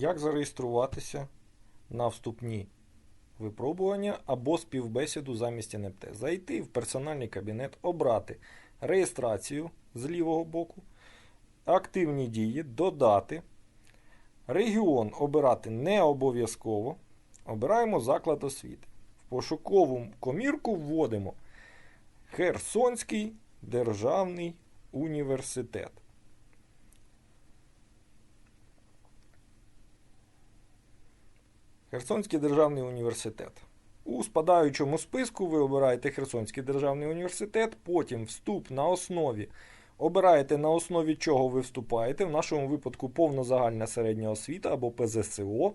Як зареєструватися на вступні випробування або співбесіду замість НМТ? Зайти в персональний кабінет, обрати реєстрацію з лівого боку, активні дії, додати. Регіон обирати не обов'язково. Обираємо заклад освіти. В пошукову комірку вводимо Херсонський державний університет. Херсонський державний університет. У спадаючому списку ви обираєте Херсонський державний університет, потім вступ на основі. Обираєте на основі чого ви вступаєте. В нашому випадку повнозагальна середня освіта або ПЗСО.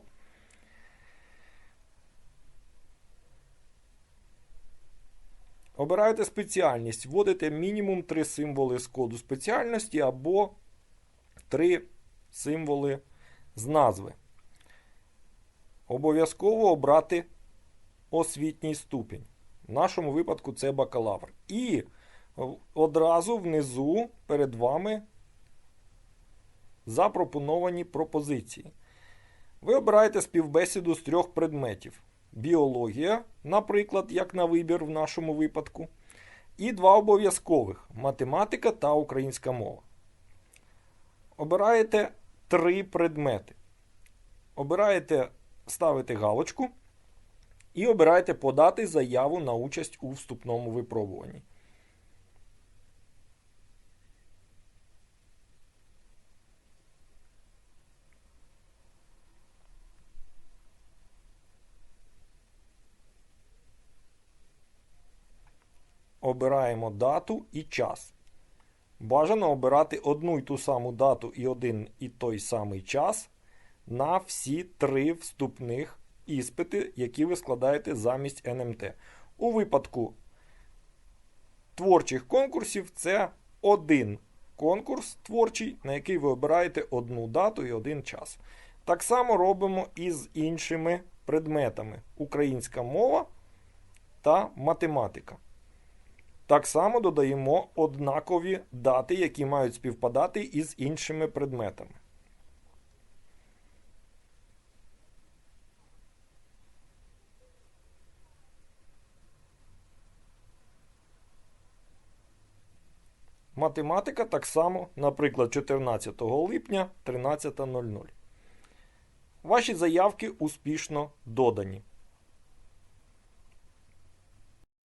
Обираєте спеціальність, вводите мінімум 3 символи з коду спеціальності або 3 символи з назви. Обов'язково обрати освітній ступінь. В нашому випадку це бакалавр. І одразу внизу перед вами запропоновані пропозиції. Ви обираєте співбесіду з трьох предметів: біологія, наприклад, як на вибір в нашому випадку, і два обов'язкових математика та українська мова. Обираєте три предмети. Обираєте ставите галочку і обираєте подати заяву на участь у вступному випробуванні. Обираємо дату і час. Бажано обирати одну й ту саму дату і один і той самий час на всі три вступних іспити, які ви складаєте замість НМТ. У випадку творчих конкурсів це один конкурс творчий, на який ви обираєте одну дату і один час. Так само робимо і з іншими предметами: українська мова та математика. Так само додаємо однакові дати, які мають співпадати із іншими предметами. Математика так само, наприклад, 14 липня 13.00. Ваші заявки успішно додані.